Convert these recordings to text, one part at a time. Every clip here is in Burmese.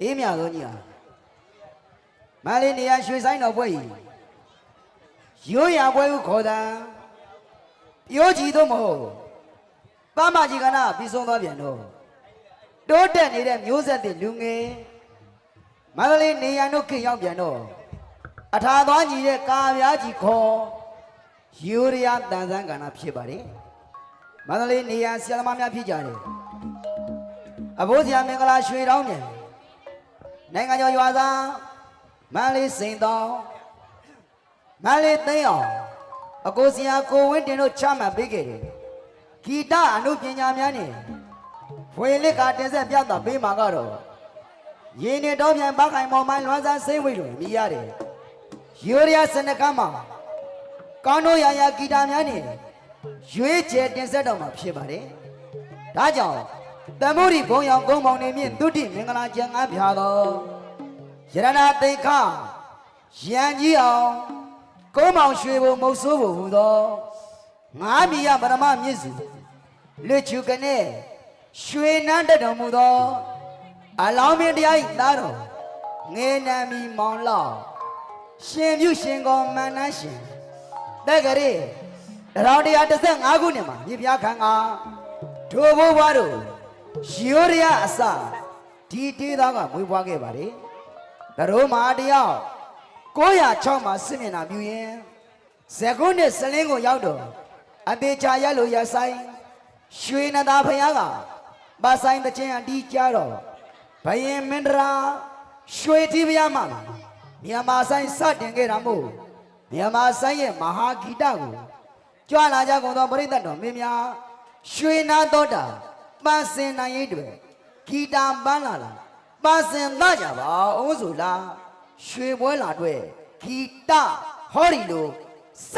အေးမြဆုံးကြီးဟာမန္တလေးနေရာရွှေဆိုင်တော်ပွဲကြီးရိုးရာပွဲကိုခေါ်တာပြောကြည့်တော့မဟုတ်ပမကြီးကနာပြီးဆုံးသွားပြန်တော့တိုးတက်နေတဲ့မျိုးဆက်တဲ့လူငယ်မန္တလေးနေရာတို့ခေတ်ရောက်ပြန်တော့အထာသွားညီတဲ့ကာပြားကြီးခေါ်ယူရီးယားတန်ဆန်းကဏ္ဍဖြစ်ပါတယ်မန္တလေးနေရာဆရာသမားများဖြစ်ကြတယ်အဘိုးဆရာမင်္ဂလာရွှေတောင်းပြန် နိုင်ငံကျော်ရွာသားမန်းလေးစိန်တော်မန်းလေးသိန်းအောင်အကိုစရာကိုဝင်းတင်တို့ချမှတ်ပေးခဲ့တယ်ဂီတအမှုပညာများနဲ့ဖွေလစ်ကတင်ဆက်ပြသပေးမှာကတော့ရေနေတော်ပြန်ပခိုင်မောင်မိုင်းလွမ်းစားစိမ့်ဝိတ်လို့မြည်ရတယ်ယူရီးယားစနကမှာကောင်းတို့ရာရာဂီတများနဲ့ရွေးချယ်တင်ဆက်တော်မှာဖြစ်ပါတယ်ဒါကြောင့် တမိုးရီဘုံရောင်ဂုံမောင်နေမြင့်ဒုတိမင်္ဂလာကျန်ငါပြာတော်ရတနာသိခရန်ကြီးအောင်ကုန်းမောင်ရွှေဘုံမုတ်ဆိုးဘုံဟူသောငါးမီရပရမမြင့်စုလွတ်ချူကနေရွှေနန်းတက်တော်မူသောအလောင်းမင်းတရားဤသားတော်ငေနံမီမောင်လောက်ရှင်ပြုရှင်ကောမန္တန်းရှင်တက်ကလေး1135ခုနှစ်မှာမြေပြားခံကထိုဘိုးဘွားတို့ ရိုးရအစဒီတေးသားကမွေးဖွားခဲ့ပါတယ်။တရိုးမာတယောက်906မှာစစ်မျက်နှာပြူရင်ဇကုနှစ်စလင်းကိုရောက်တော့အပေချာရက်လို့ရဆိုင်ရွှေနသာဖယားကပါဆိုင်တဲ့ချင်းအတီးကြတော့ဘယင်မင်းဒရာရွှေတိဖယားမှာမြန်မာဆိုင်စတင်ခဲ့တာမို့မြန်မာဆိုင်ရဲ့မဟာဂီတကိုကြွလာကြကုန်သောပရိသတ်တော်မင်းများရွှေနာတော်တာ ပန်းစင်နိုင်ရိတ်တွေဂီတာပန်းလာလာပန်းစင်သားကြပါအောင်ဆိုလားရွှေပွဲလာတွေ့ဂီတဟောဒီလိုစ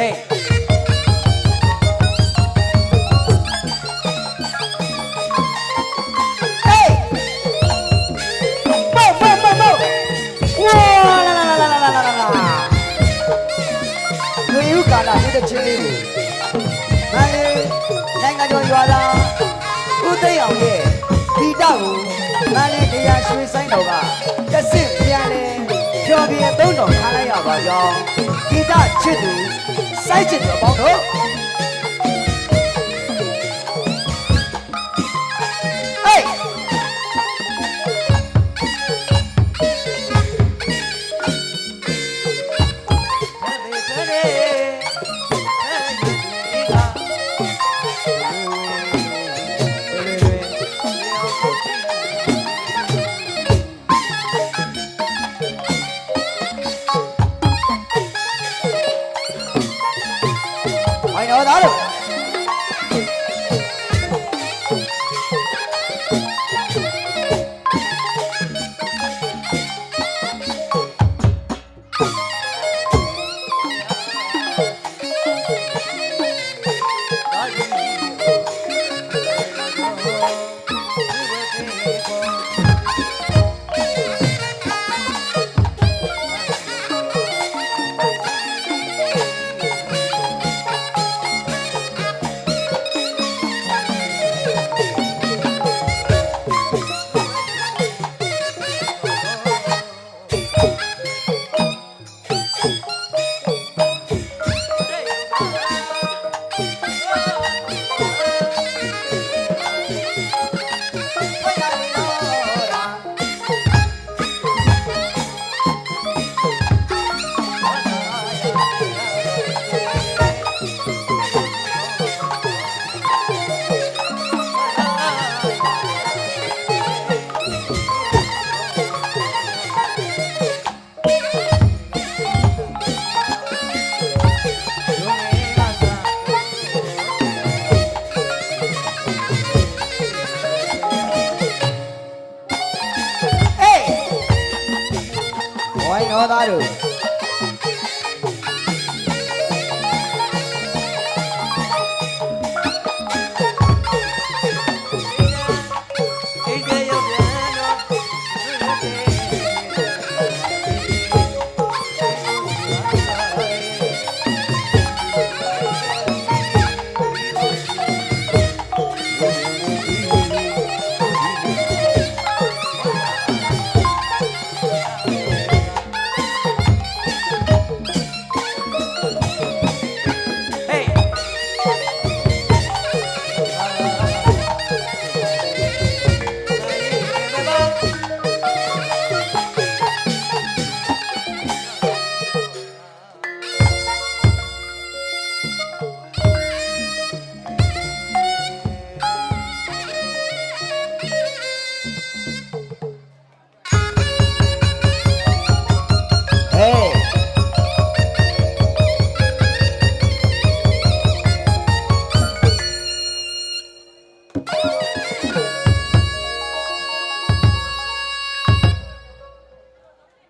ယူကာလာဒီတဲ့ချင်းလေးကိုမန္တလေးနိုင်ငံကျော်ရွာသားဦးသိန်းအောင်ရဲ့ဂီတကိုမန္တလေးတရားရွှေဆိုင်တော်ကတစ်စစ်ပြန်လဲဖြော်ပြသုံးတော်ထားလိုက်ရပါကြောင်းဂီတချစ်သူ 带劲的包 Why not? တော့တော်သားတို့